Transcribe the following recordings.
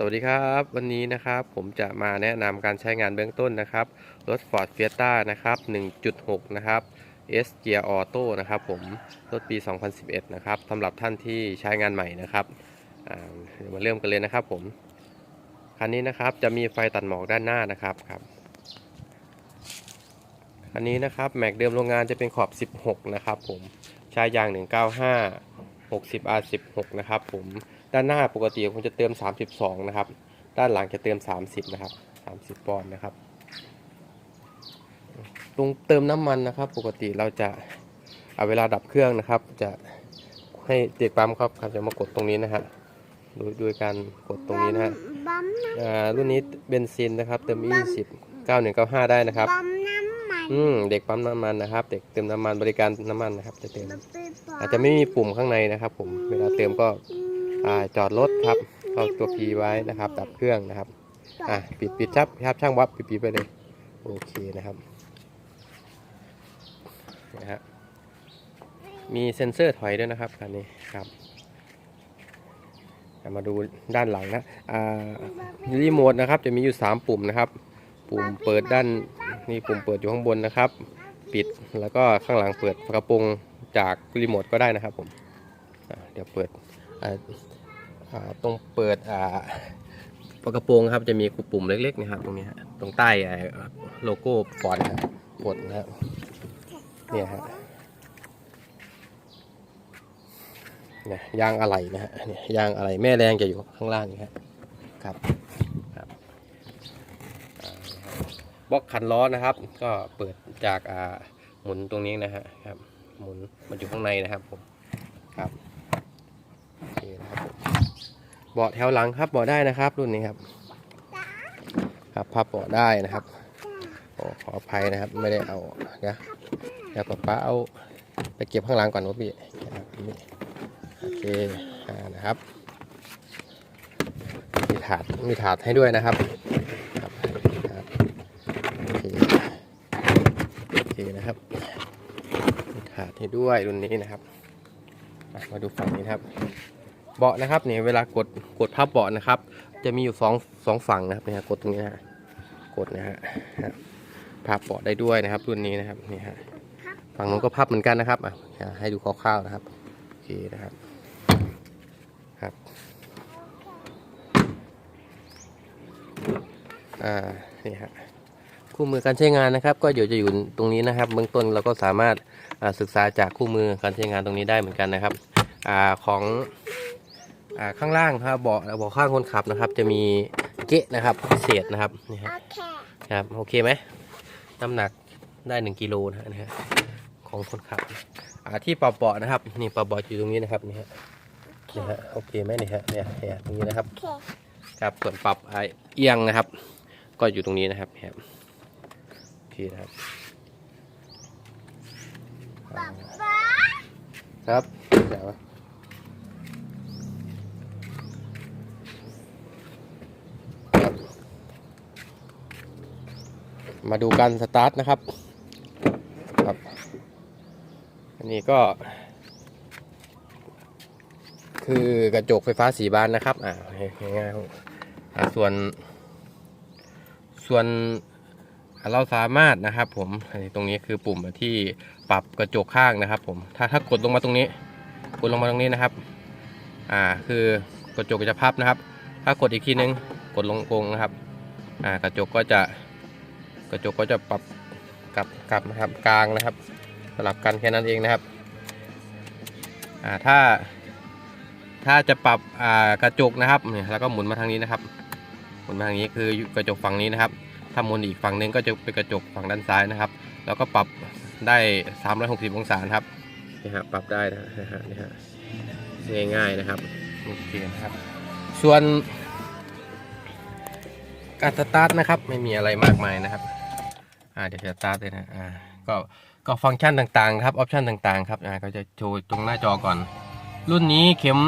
สวัสดีครับ วันนี้นะครับผมจะมาแนะนำการใช้งานเบื้องต้นนะครับ รถ Ford Fiesta นะครับ 1.6 นะครับ S Gear Auto นะครับผมรถปี 2011 นะครับสำหรับท่านที่ใช้งานใหม่นะครับาเดี๋ยวมาเริ่มกันเลยนะครับผม คันนี้นะครับจะมีไฟตัดหมอกด้านหน้านะครับครับคันนี้นะครับแม็กเดิมโรงงานจะเป็นขอบ 16 นะครับผมใช้ยาง 195 60 R16 นะครับผมด้านหน้าปกติผมจะเติม 32 นะครับ ด้านหลังจะเติม 30 นะครับ 30 ปอนด์นะครับตรงเติมน้ำมันนะครับ ปกติเราจะเอาเวลาดับเครื่องนะครับ จะให้เด็กปั๊มครับครับจะมากดตรงนี้นะฮะโดยโดยการกดตรงนี้นะฮะบัมน้อ่ารุ่นนี้เบนซินนะครับ เติม 20 9195 ได้นะครับำบัมน้ำมันอืมเด็กปั๊มน้ำมันนะครับ เด็กเติมน้ำมันบริการน้ำมันนะครับ จะเติมบัมไปป อาจจะไม่มีปุ่มข้างในนะครับ ผมเวลาเติมก็จอดรถครับเข้าตัว P ไว้นะครับดับเครื่องนะครับอะปิดปิดชับครับช่างวัดปิดปิดไปเลยโอเคนะครับนะฮะมีเซ็นเซอร์ถอยด้วยนะครับคันนี้ครับมาดูด้านหลังนะอ่ารีโมทนะครับจะมีอยู่ 3 ปุ่มนะครับ ปุ่มเปิดด้านนี่ปุ่มเปิดอยู่ข้างบนนะครับ ปิดแล้วก็ข้างหลังเปิดกระโปรง จากรีโมทก็ได้นะครับผมเดี๋ยวเปิดอ่าอ่าตรงเปิดปกระโปรงครับจะมีปุ่มเล็กๆนะครับตรงนี้ฮะตรงใต้โลโก้ฟอนต์นะครับกดนะครับเนี่ยฮะเนี่ยยางอะไหล่นะฮะเนี่ยยางอะไหล่แม่แรงจะอยู่ข้างล่างนี่ฮะครับครับบล็อกคันล้อนะครับ ก็เปิดจากหมุนตรงนี้นะฮะครับ หมุนมันอยู่ข้างในนะครับผมครับโอเคนะครับผมเบาะแถวหลังครับเบาะได้นะครับ รุ่นนี้ครับ ครับพับเบาะได้นะครับโอ้ขออภัยนะครับ ไม่ได้เอาเดี๋ยวเดี๋ยวป๊าป๊าเอาไปเก็บข้างหลังก่อนว่าพี่นะครับนี่โอเคอ่านะครับมีถาดมีถาดให้ด้วยนะครับครับครับโอเคโอเคนะครับ มีถาดให้ด้วยรุ่นนี้นะครับมาดูฝั่งนี้นะครับ เบาะนะครับเนี่ยเวลากดกดพับเบาะนะครับ จะมีอยู่สองสองฝั่งนะครับเนี่ยกดตรงนี้นะฮะกดนะฮะพับเบาะได้ด้วยนะครับ รุ่นนี้นะครับนี่ฮะฝั่งนู้นก็พับเหมือนกันนะครับอะให้ดูคร่าวๆนะครับโอเคนะครับครับอ่านี่ฮะ คู่มือการใช้งานนะครับ ก็เดี๋ยวจะอยู่ตรงนี้นะครับเบื้องต้นเราก็สามารถอ่าศึกษาจากคู่มือการใช้งานตรงนี้ได้เหมือนกันนะครับอ่าของอ่าข้างล่างครับเบาะเบาะข้างคนขับนะครับ จะมีเกะนะครับพิเศษนะครับนี่ฮะโอเคครับโอเคไหมน้ำหนักได้หนึ่งกิโลนะฮะนะฮะของคนขับอ่าที่ปรับเบาะนะครับนี่ปรับเบาะอยู่ตรงนี้นะครับนี่ฮะนี่ฮะโอเคไหมนี่ฮะเนี่ยเนี่ยตรงนี้นะครับโอเคครับส่วนปรับไอเอียงนะครับ ก็อยู่ตรงนี้นะครับ เนี่ยครับโอเคนะครับป๊าป๊าครับเดี๋ยวครับมาดูการสตาร์ทนะครับครับ อันนี้ก็ คือกระจกไฟฟ้าสีบานนะครับ อ่าง่ายๆครับอ่าส่วน ส่วนอ่า เราสามารถนะครับผมตรงนี้คือปุ่มที่ปรับกระจกข้างนะครับ ผมถ้าถ้ากดลงมาตรงนี้ กดลงมาตรงนี้นะครับ อ่าคือกระจกจะพับนะครับ ถ้ากดอีกทีนึงกดลงกงนะครับ อ่ากระจกก็จะกระจกก็จะปรับกลับกลับนะครับกลางนะครับ สลับกันแค่นั้นเองนะครับ อ่าถ้า ถ้าจะปรับอ่ากระจกนะครับเนี่ยแล้วก็หมุนมาทางนี้นะครับ หมุนมาทางนี้คือกระจกฝั่งนี้นะครับ ถ้ามุนอีกฝั่งหนึงก็จะเป็นกระจกฝั่งด้านซ้ายนะครับ แล้วก็ปรับได้ 360 องศาครับนี่ฮะปรับได้นะฮะนี่ฮะง่ายๆนะครับโอเคนะครับ ส่วนการสตาร์ทนะครับไม่มีอะไรมากมายนะครับอ่าเดี๋ยวจะสตาร์ทเลยนะอ่าก็ก็ฟังก์ชันต่างๆครับออปชันต่างๆครับอ่าก็จะโชว์ตรงหน้าจอก่อน รุ่นนี้เข็ม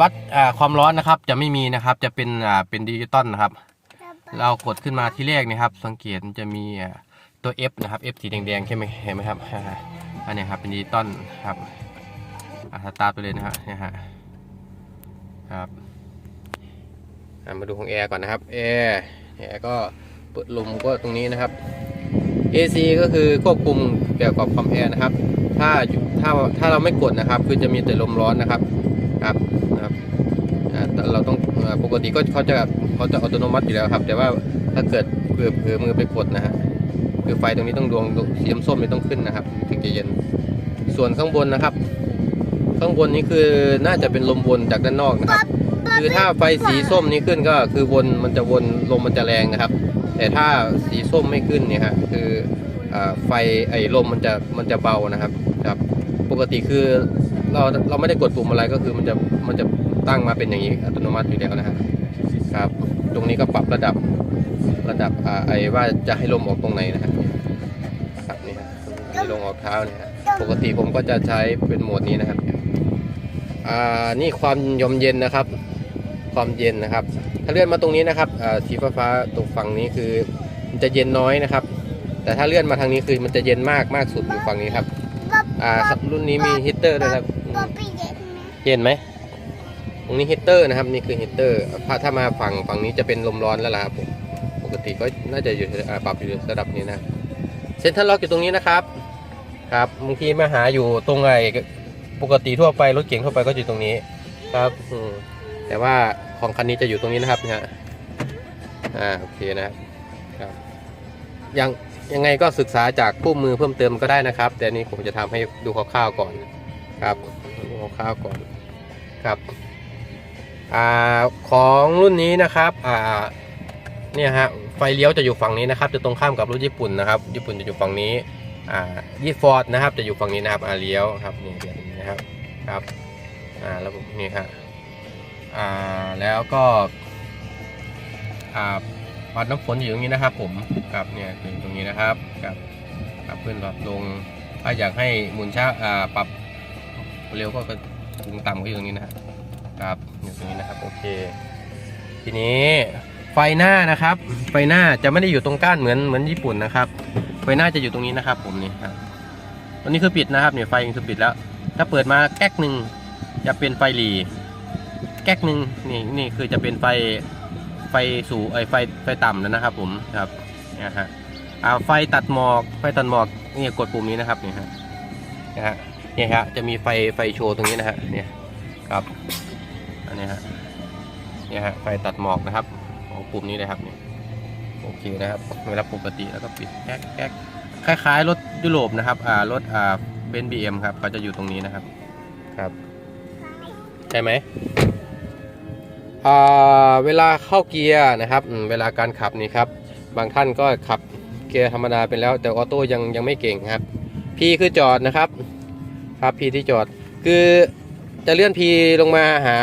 วัดอ่าความร้อนนะครับ จะไม่มีนะครับจะเป็นอ่าเป็นดิจิตอลนะครับ เรากดขึ้นมาที่แรกนะครับ สังเกตมันจะมีตัว F นะครับ F สีแดงๆใช่ไหมเห็นไหมครับอันนี้ครับเป็นดิตอลครับอ่าสตาร์ไปเลยนะฮะนี่ฮะครับมาดูของแอร์ก่อนนะครับแอร์แอร์ก็เปิดลมก็ตรงนี้นะครับ AC ก็คือควบคุมเกี่ยวกับความแอร์นะครับ ถ้าถ้าถ้าเราไม่กดนะครับ คือจะมีแต่ลมร้อนนะครับครับนะครับ เราต้องปกติก็เขาจะเขาจะอัตโนมัติอยู่แล้วครับ แต่ว่าถ้าเกิดเผื่อเผื่อมือไปกดนะฮะคือไฟตรงนี้ต้องดวงสีส้มนี่ต้องขึ้นนะครับถึงจะเย็น ส่วนข้างบนนะครับ ข้างบนนี้คือน่าจะเป็นลมวนจากด้านนอกนะครับ คือถ้าไฟสีส้มนี้ขึ้นก็คือวนมันจะวนลมมันจะแรงนะครับ แต่ถ้าสีส้มไม่ขึ้นเนี่ยฮะคืออไฟไอ้ลมมันจะมันจะเบานะครับครับ ปกติคือเราเราไม่ได้กดปุ่มอะไรก็คือมันจะมันจะ ตั้งมาเป็นอย่างนี้อัตโนมัติอยู่แล้วนะฮะครับ ตรงนี้ก็ปรับระดับระดับอ่าไอ้ว่าจะให้ลมออกตรงไหนนะฮะครับนี่ฮะมีลมออกเท้าเนี่ยฮะปกติผมก็จะใช้เป็นโหมดนี้นะครับอ่านี่ความยมเย็นนะครับ ความเย็นนะครับ ถ้าเลื่อนมาตรงนี้นะครับอ่าสีฟ้าฟ้าๆตรงฝั่งนี้คือมันจะเย็นน้อยนะครับ แต่ถ้าเลื่อนมาทางนี้คือมันจะเย็นมากมากสุดอยู่ฝั่งนี้ครับอ่าครับรุ่นนี้มีฮีตเตอร์ด้วยครับเย็นไหม รงนี้ฮีตเตอร์นะครับนี่คือฮีตเตอร์ถ้ามาฝั่งฝั่งนี้จะเป็นลมร้อนแล้วล่ะครับผมปกติก็น่าจะอยู่ปรับอยู่ระดับนี้นะเซ็นทรัลล็อกอยู่ตรงนี้นะครับครับบางทีมาหาอยู่ตรงไอ้ปกติทั่วไปรถเก๋งทั่วไปก็อยู่ตรงนี้ครับอืแต่ว่าของคันนี้จะอยู่ตรงนี้นะครับเนี่ยฮะอ่าโอเคนะครับยังยังไงก็ศึกษาจากคู่มือเพิ่มเติมก็ได้นะครับ แต่นี้ผมจะทำให้ดูคร่าวๆก่อนครับดูคร่าวๆก่อนครับ อของรุ่นนี้นะครับเนี่ยฮะไฟเลี้ยวจะอยู่ฝั่งนี้นะครับ จะตรงข้ามกับรถญี่ปุ่นนะครับ ญี่ปุ่นจะอยู่ฝั่งนี้ยี่ฟอร์ดนะครับ จะอยู่ฝั่งนี้นะครับเลี้ยวครับนี่แบบนี้นะครับครับอ่าแล้วนี่ครับอ่าแล้วก็อ่าปัดน้ำฝนอยู่ตรงนี้นะครับ ผมครับเนี่ยอยู่ตรงนี้นะครับครับครับขึ้นปรับลงถ้าอยากให้หมุนช้าอ่าปรับเร็วก็กระถึงต่ำก็อยู่ตรงนี้นะครับ อยู่ตรงนี้นะครับโอเค ทีนี้ไฟหน้านะครับ ไฟหน้าจะไม่ได้อยู่ตรงก้านเหมือนเหมือนญี่ปุ่นนะครับ ไฟหน้าจะอยู่ตรงนี้นะครับ ผมนี่ครับตอนนี้คือปิดนะครับเนี่ยไฟคือปิดแล้ว ถ้าเปิดมาแก๊กหนึ่งจะเป็นไฟหลีแก๊กหนึ่งนี่นี่คือจะเป็นไฟไฟสูงไอไฟไฟต่ำแล้วนะครับ ผมครับนี่ฮะอ่าไฟตัดหมอก ไฟตัดหมอกนี่กดปุ่มนี้นะครับนี่ฮะนะฮะเนี่ยฮะจะมีไฟไฟโชว์ตรงนี้นะฮะเนี่ยครับ อันนี้ฮะเนี่ยฮะไฟตัดหมอกนะครับ ของปุ่มนี้เลยครับเนี่ยโอเคนะครับเวลาปกติแล้วก็ปิดแก๊กแก๊กคล้ายๆรถยุโรปนะครับอ่ารถอ่าเบนซ์บีเอ็มครับก็จะอยู่ตรงนี้นะครับครับใช่ไหมอ่าเวลาเข้าเกียร์นะครับเวลาการขับนี่ครับ บางท่านก็ขับเกียร์ธรรมดาไปแล้ว แต่ออโต้ยังยังไม่เก่งครับ P คือจอดนะครับ ครับ P ที่จอดคือจะเลื่อน P ลงมาหา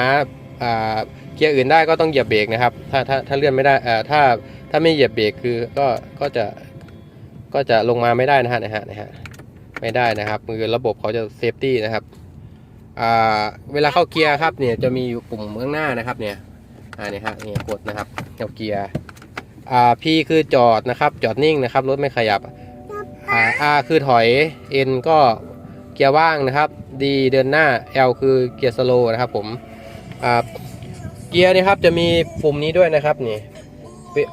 เกียร์อื่นได้ก็ต้องเหยียบเบรกนะครับ ถ้าถ้าถ้าเลื่อนไม่ได้อ่าถ้าถ้าไม่เหยียบเบรกคือก็ก็จะก็จะลงมาไม่ได้นะฮะนะฮะนะฮะไม่ได้นะครับคือระบบเขาจะเซฟตี้นะครับอ่าเวลาเข้าเกียร์ครับเนี่ยจะมีอยู่ปุ่มข้างหน้านะครับเนี่ยอ่านี่ฮะนี่กดนะครับเอาเกียร์อ่า P คือจอดนะครับ จอดนิ่งนะครับรถไม่ขยับอ่า R คือถอย N ก็เกียร์ว่างนะครับ D เดินหน้า L คือเกียร์สโลนะครับผม เกียร์นี่ครับจะมีปุ่มนี้ด้วยนะครับนี่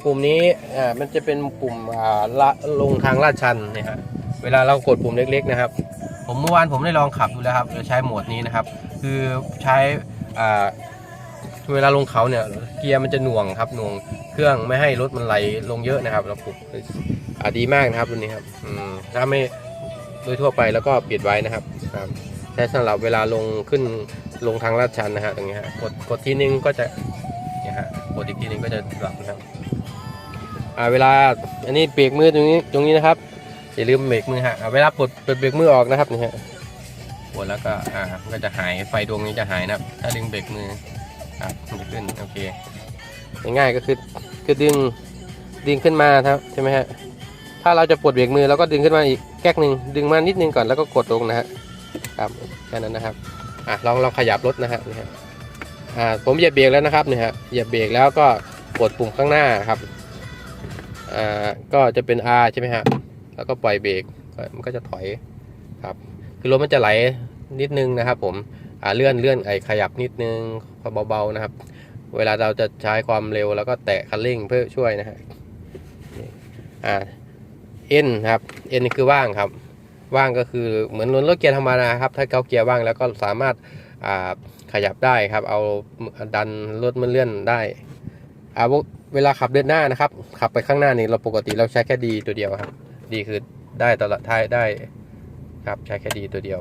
ปุ่มนี้อ่ามันจะเป็นปุ่มอ่าละลงทางลาดชันนี่ยฮะเวลาเรากดปุ่มเล็กๆนะครับ ผมเมื่อวานผมได้ลองขับดูแล้วครับจะใช้โหมดนี้นะครับ คือใช้อ่าเวลาลงเขาเนี่ยเกียร์มันจะหน่วงครับหน่วงเครื่องไม่ให้รถมันไหลลงเยอะนะครับเราปรับอ่าดีมากนะครับรุ่นนี้ครับถ้าไม่โดยทั่วไปแล้วก็ปิดไว้นะครับครับใช้สำหรับเวลาลงขึ้น ลงทางลาดชันนะฮะตรงนี้ฮะกดกดทีนึงก็จะเนี่ยฮะกดอีกทีนึงก็จะหลับนะครับอ่าเวลาอันนี้เบรกมือตรงนี้ตรงนี้นะครับอย่าลืมเบรกมือฮะเวลาปลดเบรกมือออกนะครับนี่ฮะปลดแล้วก็อ่าก็จะหายไฟดวงนี้จะหายนะครับ ถ้าดึงเบรกมือครับมันจะขึ้นโอเคง่ายๆก็คือคือดึงดึงขึ้นมาครับใช่ไหมฮะถ้าเราจะปลดเบรกมือเราก็ดึงขึ้นมาอีกแก๊กหนึ่งดึงมานิดนึงก่อนแล้วก็กดลงนะฮะครับแค่นั้นนะครับ อะลองลองขยับรถนะฮะนี่ฮะอ่าผมเหยียบเบรกแล้วนะครับนี่ฮะเหยียบเบรกแล้วก็กดปุ่มข้างหน้าครับอ่าก็จะเป็น R ใช่ไหมฮะแล้วก็ปล่อยเบรกมันก็จะถอยครับคือรถมันจะไหลนิดนึงนะครับ ผมอ่าเลื่อนเลื่อนไอขยับนิดนึงเบาๆนะครับ เวลาเราจะใช้ความเร็วแล้วก็แตะคันเร่งเพื่อช่วยนะฮะอ่า N ครับ N คือว่างครับ ว่างก็คือเหมือนรถเกียร์ธรรมดาครับ ถ้าเกาเกียร์ว่างแล้วก็สามารถาขยับได้ครับ เอาดันรถมันเลื่อนได้อาเวลาขับเดินหน้านะครับ ขับไปข้างหน้านี่เราปกติเราใช้แค่ดีตัวเดียวครับ ดีคือได้ตลอดท้ายได้ครับใช้แค่ดีตัวเดียว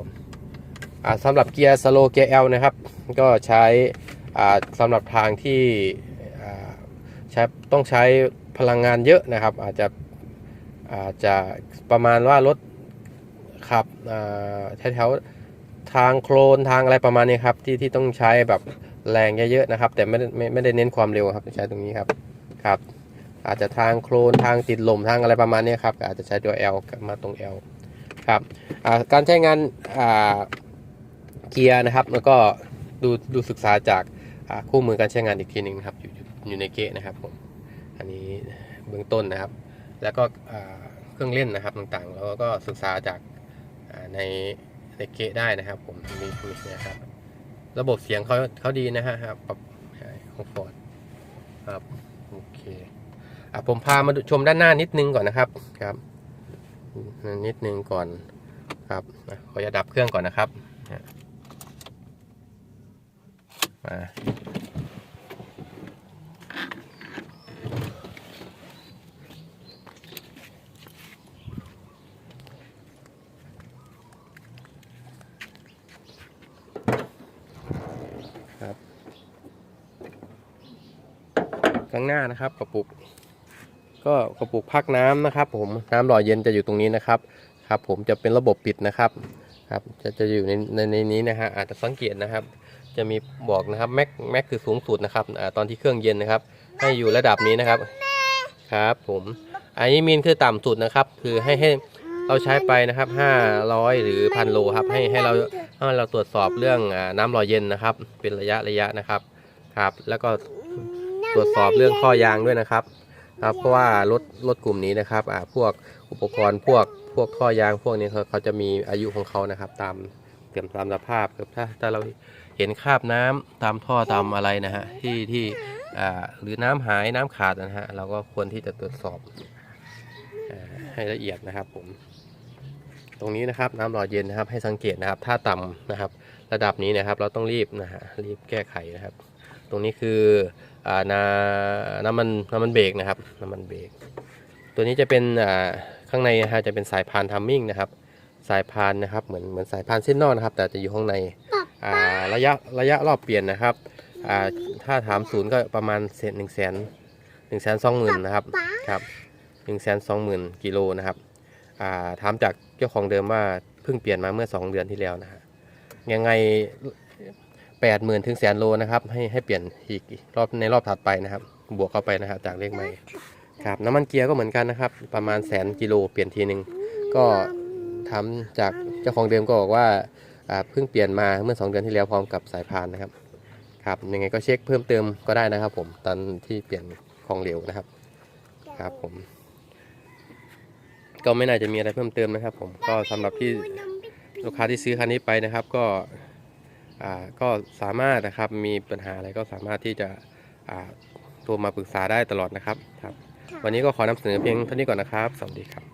อ่าสำหรับเกียร์สโลเกียร์ L นะครับ ก็ใช้อ่าสำหรับทางที่ใช้ต้องใช้พลังงานเยอะนะครับ อาจจะอาจจะประมาณว่ารถ ขับแถวๆทางโคลนทางอะไรประมาณนี้ครับ ที่ที่ต้องใช้แบบแรงเยอะๆนะครับ แต่ไม่ได้ไม่ไม่ได้เน้นความเร็วครับใช้ตรงนี้ครับครับ อาจจะทางโคลนทางติดลมทางอะไรประมาณนี้ครับอาจจะใช้ตัว L มาตรง L ครับการใช้งานเกียร์นะครับแล้วก็ดูดูศึกษาจากคู่มือการใช้งานอีกทีหนึ่งครับอยู่อยู่อยู่ในเกะนะครับผมอันนี้เบื้องต้นนะครับ แล้วก็เครื่องเล่นนะครับต่างๆ แล้วก็ศึกษาจาก ในในเกะได้นะครับ ผมมีคุยนะครับ ระบบเสียงเขาเขาดีนะฮะครับปรับของฟอร์ดครับโอเคอะผมพามาดูชมด้านหน้านิดนึงก่อนนะครับครับนิดนึงก่อนครับอะขอจะดับเครื่องก่อนนะครับอะ ครับข้างหน้านะครับกระปุก ก็กระปุกพักน้ำนะครับ ผมน้ำหล่อเย็นจะอยู่ตรงนี้นะครับครับ ผมจะเป็นระบบปิดนะครับครับจะจะอยู่ในในในนี้นะฮะอาจจะสังเกตนะครับ จะมีบอกนะครับแม็กแม็กคือสูงสุดนะครับอ่าตอนที่เครื่องเย็นนะครับ ให้อยู่ระดับนี้นะครับ ครับ ผมอันนี้มินคือต่ำสุดนะครับ คือให้ให้ เราใช้ไปนะครับ 500 หรือพันโลครับ ให้ให้เราให้เราตรวจสอบเรื่องน้ำหล่อเย็นนะครับ เป็นระยะระยะนะครับครับ แล้วก็ตรวจสอบเรื่องข้อยางด้วยนะครับ ครับเพราะว่ารถรถกลุ่มนี้นะครับอ่าพวกอุปกรณ์พวกพวกท่อยางพวกนี้เขาเขาจะมีอายุของเขานะครับ ตามเตรียมตามสภาพครับถ้าถ้าเราเห็นคราบน้ำตามท่อตามอะไรนะฮะที่ที่อ่าหรือน้ำหายน้ำขาดนะฮะเราก็ควรที่จะตรวจสอบ ให้ละเอียดนะครับผม ตรงนี้นะครับน้ำหล่อเย็นนะครับ ให้สังเกตนะครับ ถ้าต่ำนะครับ ระดับนี้นะครับ เราต้องรีบนะฮะรีบแก้ไขนะครับ ตรงนี้คืออ่านาน้ำมันน้ำมันเบรกนะครับ น้ำมันเบรกตัวนี้จะเป็นอ่าข้างในนะฮะจะเป็นสายพานทัมมิ่งนะครับ สายพานนะครับเหมือนเหมือนสายพานเส้นนอกนะครับ แต่จะอยู่ข้างในอ่าระยะระยะรอบเปลี่ยนนะครับอ่าถ้าถามศูนย์ก็ประมาณเศษหนึ่งแสนหนึ่งแสนสองหมื่นนะครับครับ หนึ่งแสนสองหมื่นกิโลนะครับาถามจากเจ้าของเดิมว่าเพิ่งเปลี่ยนมาเมื่อสองเดือนที่แล้วนะฮะยังไงแปดหมื่นถึงแสนโลนะครับให้ให้เปลี่ยนอีกรอบในรอบถัดไปนะครับ บวกเข้าไปนะครับจากเลขใหม่ครับน้ำมันเกียร์ก็เหมือนกันนะครับ ประมาณแสนกิโลเปลี่ยนทีหนึ่งก็ทำจากเจ้าของเดิมก็บอกว่าอ่าเพิ่งเปลี่ยนมาเมื่อ 2 เดือนที่แล้วพร้อมกับสายพานนะครับครับยังไงก็เช็คเพิ่มเติมก็ได้นะครับ ผมตอนที่เปลี่ยนของเหลวนะครับ ครับผม ก็ไม่น่าจะมีอะไรเพิ่มเติมนะครับ ผมก็สำหรับที่ลูกค้าที่ซื้อคันนี้ไปนะครับ ก็อ่าก็สามารถนะครับมีปัญหาอะไรก็สามารถที่จะอ่าโทรมาปรึกษาได้ตลอดนะครับครับ วันนี้ก็ขอนำเสนอเพียงเท่านี้ก่อนนะครับ สวัสดีครับ